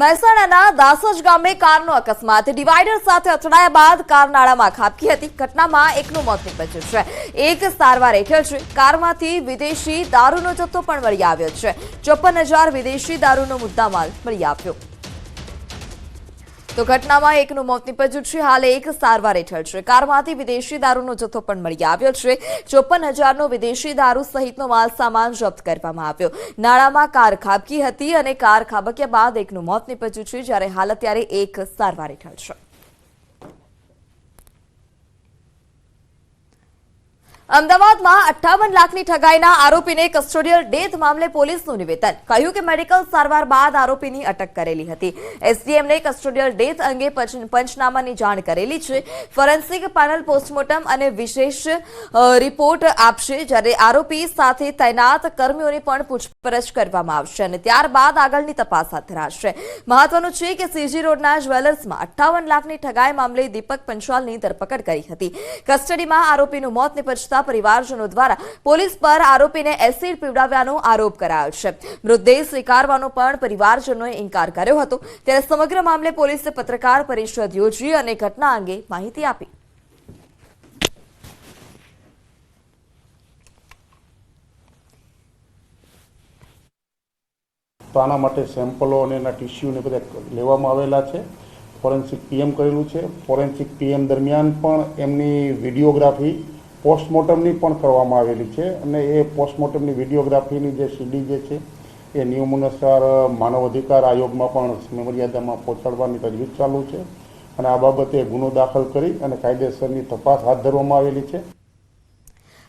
મહેસાણાના દાસજ ગામે કારનો અકસ્માત. ડિવાઈડર સાથે અથડાયા બાદ કાર નાળામાં ખાબકી હતી. ઘટનામાં એકનું મોત નીપજ્યું છે. એક સારવાર હેઠળ છે. કારમાંથી વિદેશી દારૂનો જથ્થો પણ મળી આવ્યો છે. ચોપન વિદેશી દારૂનો મુદ્દામાલ મળી આવ્યો. તો ઘટનામાં એકનું મોત નીપજ્યું છે. હાલ એક સારવાર હેઠળ છે. કારમાંથી વિદેશી દારૂનો જથ્થો પણ મળી આવ્યો છે. ચોપન હજારનો વિદેશી દારૂ સહિતનો માલ સામાન જપ્ત કરવામાં આવ્યો. નાળામાં કાર ખાબકી હતી અને કાર ખાબક્યા બાદ એકનું મોત નીપજ્યું છે. જ્યારે હાલ અત્યારે એક સારવાર હેઠળ છે. અમદાવાદમાં અઠ્ઠાવન લાખની ઠગાઈના આરોપીને કસ્ટોડિયલ ડેથ મામલે પોલીસનું નિવેદન. કહ્યું કે મેડિકલ સારવાર બાદ આરોપીની અટક કરેલી હતી. એસડીએમને કસ્ટોડિયલ ડેથ અંગે પંચનામાની જાણ કરેલી છે. ફોરેન્સિક પેનલ પોસ્ટમોર્ટમ અને વિશેષ રિપોર્ટ આપશે જ્યારે આરોપી સાથે તૈનાત કર્મીઓની પણ પૂછપરછ કરવામાં આવશે અને ત્યારબાદ આગળની તપાસ હાથ ધરાશે. મહત્વનું છે કે સીજી રોડના જ્વેલર્સમાં અઠ્ઠાવન લાખની ઠગાઈ મામલે દીપક પંચાલની ધરપકડ કરી હતી. કસ્ટડીમાં આરોપીનું મોત નિપજતા પરિવારજનો દ્વારા પોલીસ પર આરોપીને એસિડ પીવડાવ્યાનો આરોપ કરાયો છે. મૃતદેહ સ્વીકારવાનો પણ પરિવારજનોએ ઇન્કાર કર્યો હતો. ત્યારે સમગ્ર મામલે પોલીસે પત્રકાર પરિષદ યોજી અને ઘટના અંગે માહિતી આપી. તો આના માટે સેમ્પલો અને એના ટિશ્યુને બધા લેવામાં આવેલા છે. ફોરેન્સિક પીએમ કરેલું છે. ફોરેન્સિક પીએમ દરમિયાન પણ એમની વિડીયોગ્રાફી પોસ્ટમોર્ટમની પણ કરવામાં આવેલી છે અને એ પોસ્ટમોર્ટમની વિડીયોગ્રાફીની જે સીડી જે છે, એ નિયમ અનુસાર માનવ અધિકાર આયોગમાં પણ સમયમર્યાદામાં પહોંચાડવાની તજવીજ ચાલુ છે અને આ બાબતે ગુનો દાખલ કરી અને કાયદેસરની તપાસ હાથ ધરવામાં આવેલી છે.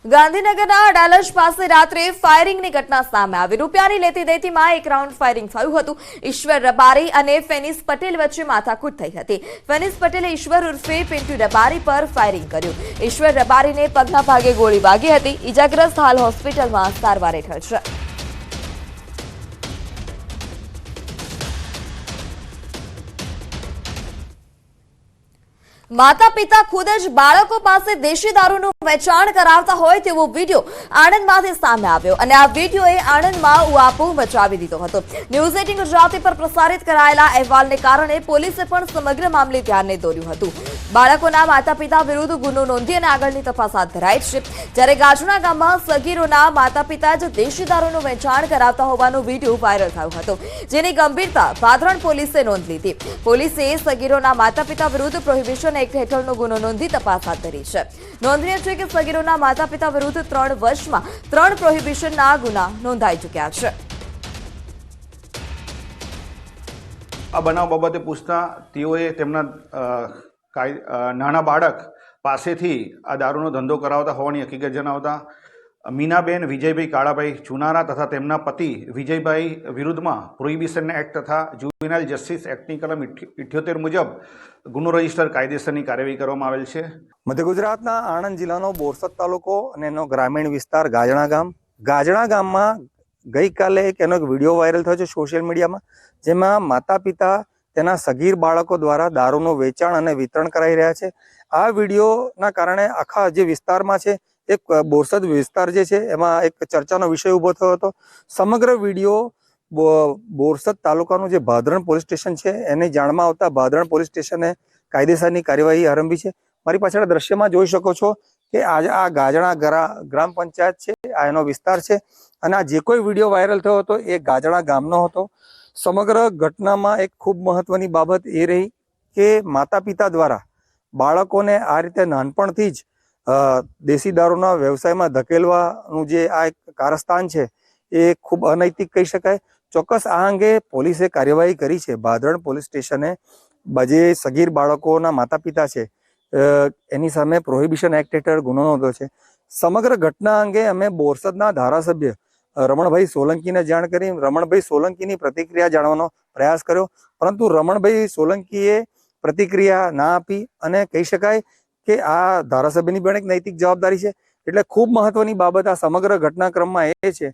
ગાંધીનગરના અડાલજ પાસે રાત્રે ફાયરિંગની ઘટના સામે આવી. રૂપિયાની લેતી દેતીમાં એક રાઉન્ડ ફાયરિંગ થયું હતું. ઈશ્વર રબારી અને ફેનિસ પટેલ વચ્ચે માથાકૂટ થઈ હતી. ફેનિસ પટેલે ઈશ્વર ઉર્ફે પિન્ટુ રબારી પર ફાયરિંગ કર્યું. ઈશ્વર રબારીને પગના ભાગે ગોળી વાગી હતી. ઈજાગ્રસ્ત હાલ હોસ્પિટલમાં સારવાર હેઠળ છે. માતા પિતા ખુદ જ બાળકો પાસે દેશી દારૂનું વેચાણ કરાવતા હોય તેવો વીડિયો આણંદમાંથી સામે આવ્યો અને આ વિડીયોએ આણંદમાં ઉઆપો મચાવી દીધો હતો. ન્યૂઝ એટીન ગુજરાતી પર પ્રસારિત કરાયેલા અહેવાલને કારણે પોલીસે પણ સમગ્ર મામલે ધ્યાનને દોર્યું હતું. બાળકોના માતા પિતા વિરુદ્ધ ગુનો નોંધી અને આગળની તપાસ હાથ ધરાઈ છે. જ્યારે ગાજુના ગામમાં સગીરોના માતા પિતા જ દેશી દારૂનું વેચાણ કરાવતા હોવાનો વીડિયો વાયરલ થયો હતો, જેની ગંભીરતા ભાદરણ પોલીસે નોંધ લીધી. પોલીસે સગીરોના માતા પિતા વિરુદ્ધ પ્રોહિબિશન એક્ટ હેઠળનો ગુનો નોંધી તપાસ હાથ ધરી છે. નોંધનીય છે કે સગીરોના માતા પિતા વિરુદ્ધ ત્રણ વર્ષમાં ત્રણ પ્રોહિબિશનના ગુના નોંધાઈ ચૂક્યા છે. આ બનાવ બાબતે પૂછતા તેઓએ તેમના નાના બાળક પાસેથી આ દારૂનો ધંધો કરાવતા હોવાની હકીકત જણાવતા મીનાબેન, વિજયભાઈ કાળાભાઈ ચુનારા તથા તેમના પતિ વિજયભાઈ વિરુદ્ધમાં પ્રોહિબિશન એક્ટ તથા જુવેનાઇલ જસ્ટિસ એક્ટની કલમ ઇઠ્યોતેર મુજબ ગુનો રજિસ્ટર કાયદેસરની કાર્યવાહી કરવામાં આવેલ છે. મધ્ય ગુજરાતના આણંદ જિલ્લાનો બોરસદ તાલુકો અને એનો ગ્રામીણ વિસ્તાર ગાજણા ગામ. ગાજણા ગામમાં ગઈકાલે એક એનો એક વીડિયો વાયરલ થયો છે સોશિયલ મીડિયામાં, જેમાં માતા પિતા તેના સગીર બાળકો દ્વારા દારૂનું વેચાણ અને વિતરણ કરાઈ રહ્યા છે. આ વિડીયોના કારણે આખા જે વિસ્તારમાં છે એક બોરસદ વિસ્તાર જે છે, એમાં એક ચર્ચાનો વિષય ઊભો થયો હતો. સમગ્ર વીડિયો બોરસદ તાલુકાનું જે ભાદરણ પોલીસ સ્ટેશન છે, એને જાણમાં આવતા ભાદરણ પોલીસ સ્ટેશને કાયદેસરની કાર્યવાહી આરંભી છે. મારી પાછળ દ્રશ્યમાં જોઈ શકો છો કે આજે આ ગાજણા ગરા, ગ્રામ પંચાયત છે, આ એનો વિસ્તાર છે અને આ જે કોઈ વીડિયો વાયરલ થયો હતો એ ગાજણા ગામનો હતો. સમગ્ર ઘટનામાં એક ખૂબ મહત્વની બાબત એ રહી કે માતા પિતા દ્વારા બાળકોને આ રીતે નાનપણથી જ દેશી દારૂના વ્યવસાયમાં ધકેલવાનું જે આ એક કારસ્તાન છે, એ ખૂબ અનૈતિક કહી શકાય. ચોક્કસ આ અંગે પોલીસે કાર્યવાહી કરી છે. ભાદરણ પોલીસ સ્ટેશને જે સગીર બાળકોના માતા પિતા છે એની સામે પ્રોહિબિશન એક્ટ હેઠળ ગુનો નોંધ્યો છે. સમગ્ર ઘટના અંગે અમે બોરસદના ધારાસભ્ય રમણભાઈ સોલંકીને જાણ કરી. રમણભાઈ સોલંકીની પ્રતિક્રિયા જાણવાનો પ્રયાસ કર્યો. પરંતુ રમણભાઈ સોલંકીએ પ્રતિક્રિયા ના આપી અને કહી શકાય કે આ ધારાસભ્યની પણ એક નૈતિક જવાબદારી છે. એટલે ખૂબ મહત્વની બાબત આ સમગ્ર ઘટનાક્રમમાં એ છે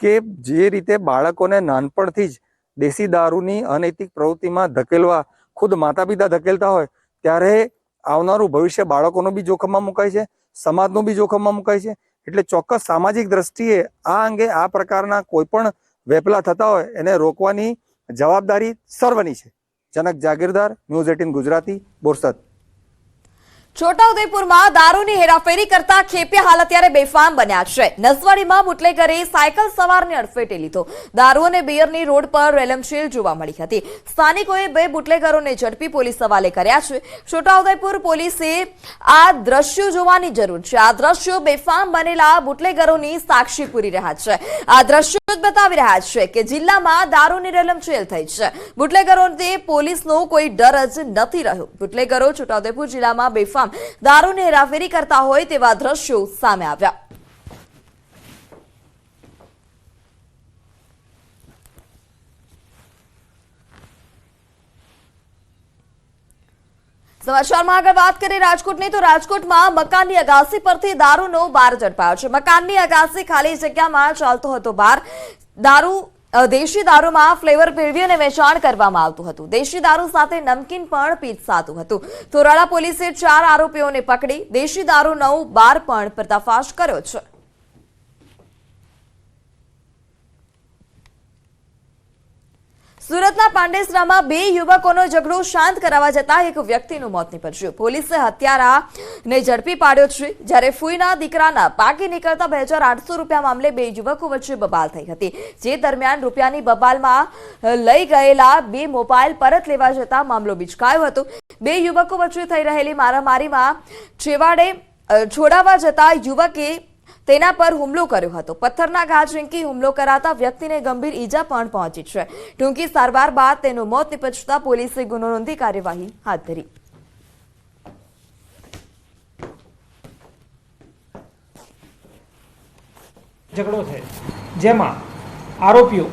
કે જે રીતે બાળકોને નાનપણથી જ દેશી દારૂની અનૈતિક પ્રવૃત્તિમાં ધકેલવા, ખુદ માતા પિતા ધકેલતા હોય, ત્યારે આવનારું ભવિષ્ય બાળકોનું બી જોખમમાં મુકાય છે, સમાજનું બી જોખમમાં મુકાય છે. એટલે ચોક્કસ સામાજિક દ્રષ્ટિએ આ અંગે આ પ્રકારના કોઈ પણ વેપલા થતા હોય, એને રોકવાની જવાબદારી સર્વની છે. Janak Jagirdar, news eighteen Gujarati, Borsad. છોટાઉદેપુરમાં દારૂની હેરાફેરી કરતા ખેપિયા હાલ અત્યારે બેફામ બન્યા છે. નસવાડીમાં બુટલેગરે સાયકલ સવારને અડફેટે લીધો. દારૂ અને બિયરની રોડ પર રેલમશીલ જોવા મળી હતી. સ્થાનિકોએ બે બુટલેગરોને ઝડપી પોલીસ સવાલે કર્યા છે. છોટાઉદેપુર પોલીસે આ દ્રશ્યો જોવાની જરૂર છે. આ દ્રશ્યો બેફામ બનેલા બુટલેગરોની સાક્ષી પૂરી રહ્યા છે. આ દ્રશ્યો જ બતાવી રહ્યા છે કે જિલ્લામાં દારૂની રેલમશીલ થઈ છે. બુટલેગરોને પોલીસનો કોઈ ડર જ નથી રહ્યો. બુટલેગરો છોટાઉદેપુર જિલ્લામાં બેફામ દારૂની હેરાફેરી કરતા હોય તેવા દ્રશ્યો સામે આવ્યા. સમાચારમાં આગળ વાત કરીએ રાજકોટની, તો રાજકોટમાં મકાનની અગાસી પરથી દારૂનો બાર ઝડપાયો છે. મકાનની અગાસી ખાલી જગ્યામાં ચાલતો હતો બાર. દારૂ દેશી દારૂમાં ફ્લેવર ભેળવી અને વેચાણ કરવામાં આવતું હતું. દેશી દારૂ સાથે નમકીન પણ પીરસાતું હતું. થોરાળા પોલીસે ચાર આરોપીઓને પકડી. દેશી દારૂ નવ બાર પણ પર્દાફાશ કર્યો છે. સુરતના પાંડેસરામાં બે યુવકોનો ઝઘડો શાંત કરાવવા જતા એક વ્યક્તિનું મોત નીપજ્યું. પોલીસે હત્યારાને ઝડપી પાડ્યો છે. જ્યારે ફૂઈના દીકરાના પાકી નીકળતા બે હજાર આઠસો રૂપિયા મામલે બે યુવકો વચ્ચે બબાલ થઈ હતી. જે દરમિયાન રૂપિયાની બબાલમાં લઈ ગયેલા બે મોબાઈલ પરત લેવા જતા મામલો બિચકાયો હતો. બે યુવકો વચ્ચે થઈ રહેલી મારામારીમાં છેવાડે છોડાવવા જતા યુવકે તેના પર હુમલો કર્યો હતો. પથ્થરના ઘા ઝીંકી હુમલો કરાતા વ્યક્તિને ગંભીર ઈજા પણ પહોંચી છે. ટૂંકી સારવાર બાદ તેનું મોત નિપજતા પોલીસે ગુનો નોંધી કાર્યવાહી હાથ ધરી. ઝઘડો થયો. જેમાં આરોપીઓ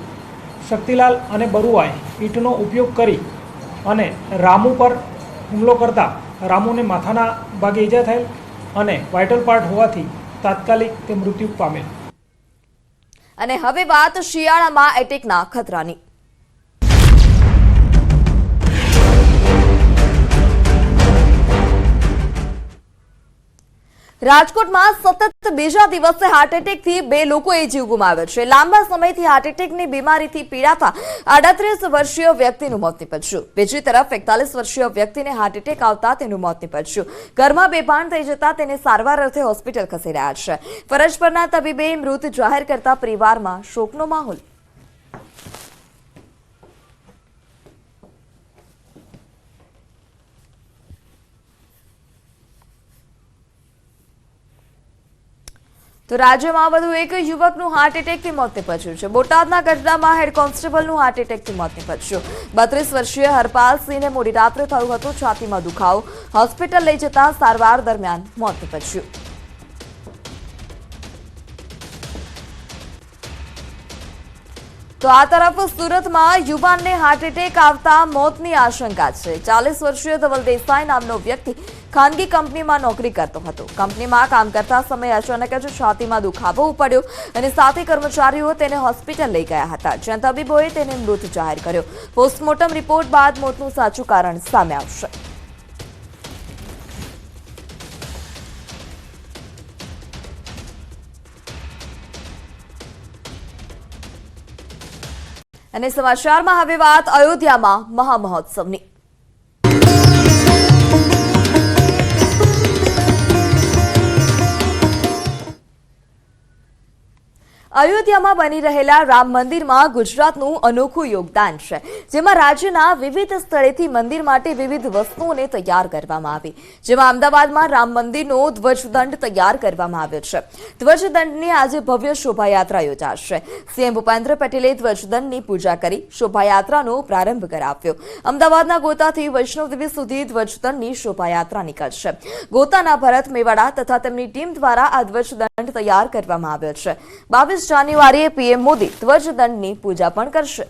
શક્તિલાલ અને બરુઆએ ઈંટનો ઉપયોગ કરી અને રામુ પર હુમલો કરતા રામુને માથાના ભાગે ઈજા થયેલ અને વાઇટલ પાર્ટ હોવાથી તાત્કાલિક તે મૃત્યુ પામેલ. અને હવે વાત શિયાળામાં એટેકના ખતરાની. રાજકોટમાં સતત બીજા દિવસે હાર્ટ એટેકથી બે લોકોએ જીવ ગુમાવ્યો છે. લાંબા સમયથી હાર્ટ એટેકની બીમારીથી પીડાતા આડત્રીસ વર્ષીય વ્યક્તિનું મોત નીપજ્યું. બીજી તરફ એકતાલીસ વર્ષીય વ્યક્તિને હાર્ટ એટેક આવતા તેનું મોત નીપજ્યું. ઘરમાં બેભાન થઈ જતા તેને સારવાર અર્થે હોસ્પિટલ ખસેડાયા છે. ફરજ પરના તબીબે મૃત જાહેર કરતા પરિવારમાં શોકનો માહોલ તો રાજ્યમાં વધુ એક યુવકનું હાર્ટ એટેકથી મોત નીપજ્યું છે. બોટાદના ગઢડામાં હેડ કોન્સ્ટેબલનું હાર્ટ એટેકથી મોત નીપજ્યું. બત્રીસ વર્ષીય હરપાલસિંહને મોડી રાત્રે થયું હતું છાતીમાં દુખાવો. હોસ્પિટલ લઈ જતા સારવાર દરમિયાન મોત નીપજ્યું. તો આ તરફ સુરતમાં યુવાનને હાર્ટ એટેક આવતા મોતની આશંકા છે. ચાલીસ વર્ષીય ધવલ દેસાઈ નામનો વ્યક્તિ ખાનગી કંપનીમાં નોકરી કરતો હતો. કંપનીમાં કામ કરતા સમયે અચાનક જ છાતીમાં દુખાવો ઉપડ્યો અને સાથે કર્મચારીઓ તેને હોસ્પિટલ લઈ ગયા હતા. જ્યાં તબીબોએ તેને મૃત જાહેર કર્યો. પોસ્ટમોર્ટમ રિપોર્ટ બાદ મોતનું સાચું કારણ સામે આવશે. અને સમાચારમાં હવે વાત અયોધ્યામાં મહામહોત્સવની. અયોધ્યામાં બની રહેલા રામ મંદિરમાં ગુજરાતનું અનોખું યોગદાન છે, જેમાં રાજ્યના વિવિધ સ્થળેથી મંદિર માટે વિવિધ વસ્તુઓને તૈયાર કરવામાં આવી, જેમાં અમદાવાદમાં રામ મંદિરનો ધ્વજદંડ તૈયાર કરવામાં આવ્યો છે. ધ્વજદંડની આજે ભવ્ય શોભાયાત્રા યોજાશે. સીએમ ભૂપેન્દ્ર પટેલે ધ્વજદંડની પૂજા કરી શોભાયાત્રાનો પ્રારંભ કરાવ્યો. અમદાવાદના ગોતાથી વૈષ્ણવદેવી સુધી ધ્વજદંડની શોભાયાત્રા નીકળશે. ગોતાના ભરત મેવાડા તથા તેમની ટીમ દ્વારા આ ધ્વજદંડ તૈયાર કરવામાં આવ્યો છે. બાવીસ જાન્યુઆરીએ પીએમ મોદી ધ્વજદંડની પૂજા પણ કરશે.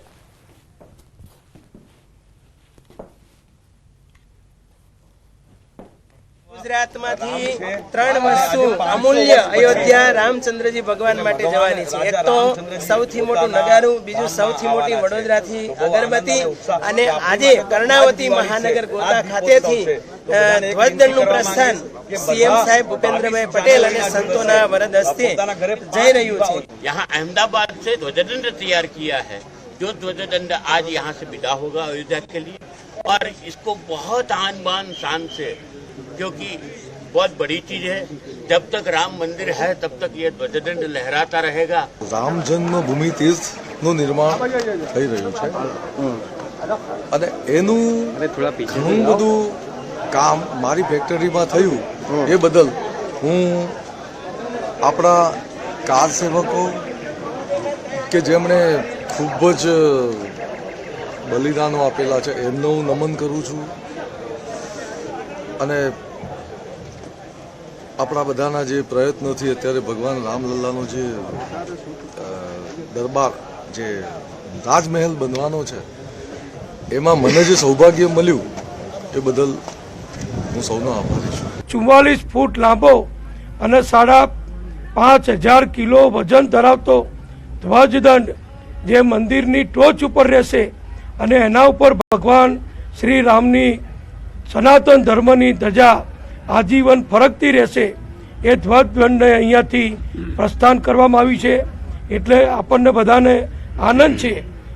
ગુજરાતમાંથી ત્રણ વસ્તુ અમૂલ્ય અયોધ્યા રામચંદ્રજી ભગવાન માટે જવાની છે. એક તો સૌથી મોટું નગારું, બીજું સૌથી મોટી વડોદરાથી અગરબત્તી અને આજે કર્ણાવતી મહાનગર ગોતા ખાતેથી ધ્વજદંડનું પ્રસ્થાન સીએમ સાહેબ ભૂપેન્દ્રભાઈ પટેલ અને સંતોના વરદ હસ્તે જઈ રહ્યું છે यहाँ अहमदाबाद से ध्वजदंड तैयार किया है जो ध्वजदंड आज यहाँ से विदा होगा अयोध्या के लिए और इसको बहुत आन बान शान से क्योंकि बहुत बड़ी चीज है जब तक राम मंदिर है तब तक ये ध्वजदंड लहराता रहेगा રામ જન્મભૂમિ તીર્થનું નિર્માણ થઈ રહ્યું છે અને એનું ઘણું બધું કામ મારી ફેક્ટરીમાં થયું એ બદલ હું આપણા કાર સેવકો કે જેમણે ખૂબ જ બલિદાનો આપેલા છે, એમનો હું નમન કરું છું. અને આપણા બધાના જે પ્રયત્નોથી અત્યારે ભગવાન રામલલ્લાનો જે દરબાર, જે રાજમહેલ બનવાનો છે, એમાં મને જે સૌભાગ્ય મળ્યું એ બદલ હું સૌનો આભારી છું. ચુમ્માલીસ ફૂટ લાંબો અને સાડા પાંચ હજાર કિલો વજન ધરાવતો ધ્વજદંડ જે મંદિરની ટોચ ઉપર રહેશે અને એના ઉપર ભગવાન શ્રી રામની સનાતન ધર્મની ધજા આજીવન ફરકતી રહેશે. એ ધ્વજદંડને અહીંયાથી પ્રસ્થાન કરવામાં આવ્યું છે. એટલે આપણને બધાને આનંદ છે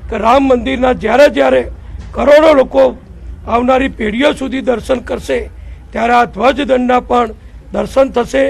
કે રામ મંદિરના જ્યારે જ્યારે કરોડો લોકો આવનારી પેઢીઓ સુધી દર્શન કરશે. ત્યારે આ ધ્વજદંડના પણ દર્શન થશે.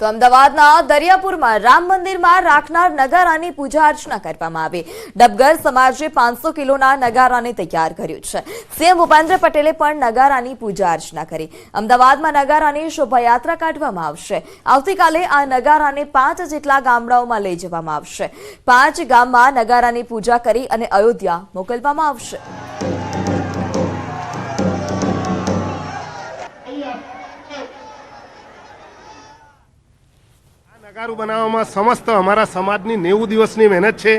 તો અમદાવાદના દરિયાપુરમાં રામ મંદિરમાં રાખનાર નગારાની પૂજા અર્ચના કરવામાં આવી. ડબગર સમાજે પાંચસો કિલોના નગારાને તૈયાર કર્યું છે. સીએમ ભૂપેન્દ્ર પટેલે પણ નગારાની પૂજા અર્ચના કરી. અમદાવાદમાં નગારાની શોભાયાત્રા કાઢવામાં આવશે. આવતીકાલે આ નગારાને પાંચ જેટલા ગામડાઓમાં લઈ જવામાં આવશે. પાંચ ગામમાં નગારાની પૂજા કરી અને અયોધ્યા મોકલવામાં આવશે. નગારું બનાવવામાં સમસ્ત અમારા સમાજની નેવું દિવસની મહેનત છે.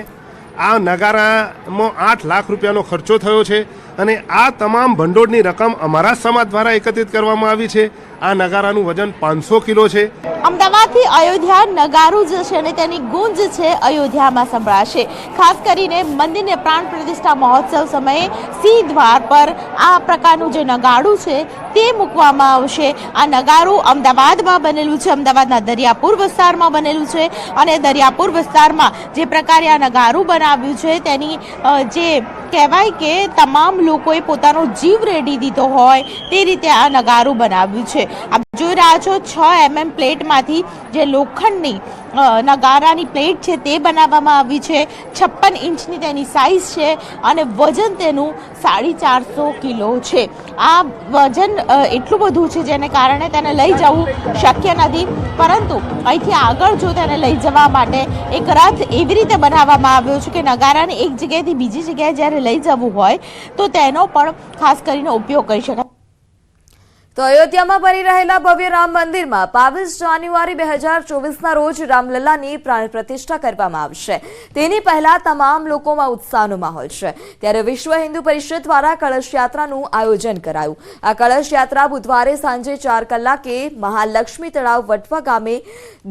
આ નગારામાં આઠ લાખ રૂપિયાનો ખર્ચો થયો છે અને આ તમામ ભંડોળની રકમ અમારા સમાજ દ્વારા એકત્રિત કરવામાં આવી છે. આ નગારાનું વજન પાંચસો કિલો છે. અમદાવાદથી અયોધ્યા નગારું જે છે અને તેની ગુંજ છે અયોધ્યામાં સંભળાશે. ખાસ કરીને મંદિરને પ્રાણ પ્રતિષ્ઠા મહોત્સવ સમયે સિંહ દ્વાર પર આ પ્રકારનું જે નગાડું છે તે મૂકવામાં આવશે. આ નગારું અમદાવાદમાં બનેલું છે, અમદાવાદના દરિયાપુર વિસ્તારમાં બનેલું છે અને દરિયાપુર વિસ્તારમાં જે પ્રકારે આ નગારું બનાવ્યું છે તેની જે કહેવાય કે તમામ લોકોએ પોતાનો જીવ રેડી દીધો હોય તે રીતે આ નગારું બનાવ્યું છે. આપ જોઈ રહ્યા છો, છ એમએમ પ્લેટમાંથી જે લોખંડની નગારાની પ્લેટ છે તે બનાવવામાં આવી છે. છપ્પન ઇંચની તેની સાઇઝ છે અને વજન તેનું સાડી ચારસો કિલો છે. આ વજન એટલું બધું છે જેને કારણે તેને લઈ જવું શક્ય નથી. પરંતુ અહીંથી આગળ જો તેને લઈ જવા માટે એક રથ એવી રીતે બનાવવામાં આવ્યો છે કે નગારાને એક જગ્યાએથી બીજી જગ્યાએ જ્યારે લઈ જવું હોય તો તેનો પણ ખાસ કરીને ઉપયોગ કરી શકાય. તો અયોધ્યામાં બની રહેલા ભવ્ય રામ મંદિરમાં બાવીસ જાન્યુઆરી બે હજાર ચોવીસના રોજ રામલલ્લાની પ્રાણ પ્રતિષ્ઠા કરવામાં આવશે. તેની પહેલા તમામ લોકોમાં ઉત્સાહનો માહોલ છે. ત્યારે વિશ્વ હિન્દુ પરિષદ દ્વારા કળશ યાત્રાનું આયોજન કરાયું. આ કળશ યાત્રા બુધવારે સાંજે ચાર કલાકે મહાલક્ષ્મી તળાવ વટવા ગામે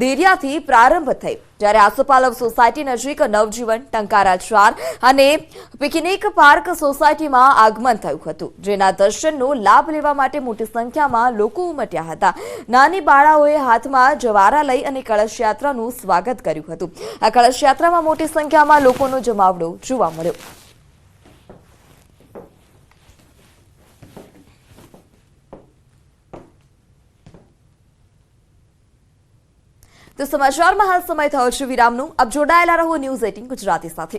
દેરિયાથી પ્રારંભ થઈ. જ્યારે આસોપાલવ સોસાયટી નજીક નવજીવન ટંકારા ચાર અને પિકનિક પાર્ક સોસાયટીમાં આગમન થયું હતું, જેના દર્શનનો લાભ લેવા માટે મોટી સંખ્યામાં લોકો ઉમટ્યા હતા. નાની બાળાઓએ હાથમાં જવારા લઈ અને કળશ યાત્રાનું સ્વાગત કર્યું હતું. આ કળશ યાત્રામાં મોટી સંખ્યામાં લોકોનો જમાવડો જોવા મળ્યો. તો સમાચારમાં હાલ સમય થયો છે વિરામનું. આપ જોડાયેલા રહો ન્યૂઝ એટીન ગુજરાતી સાથે.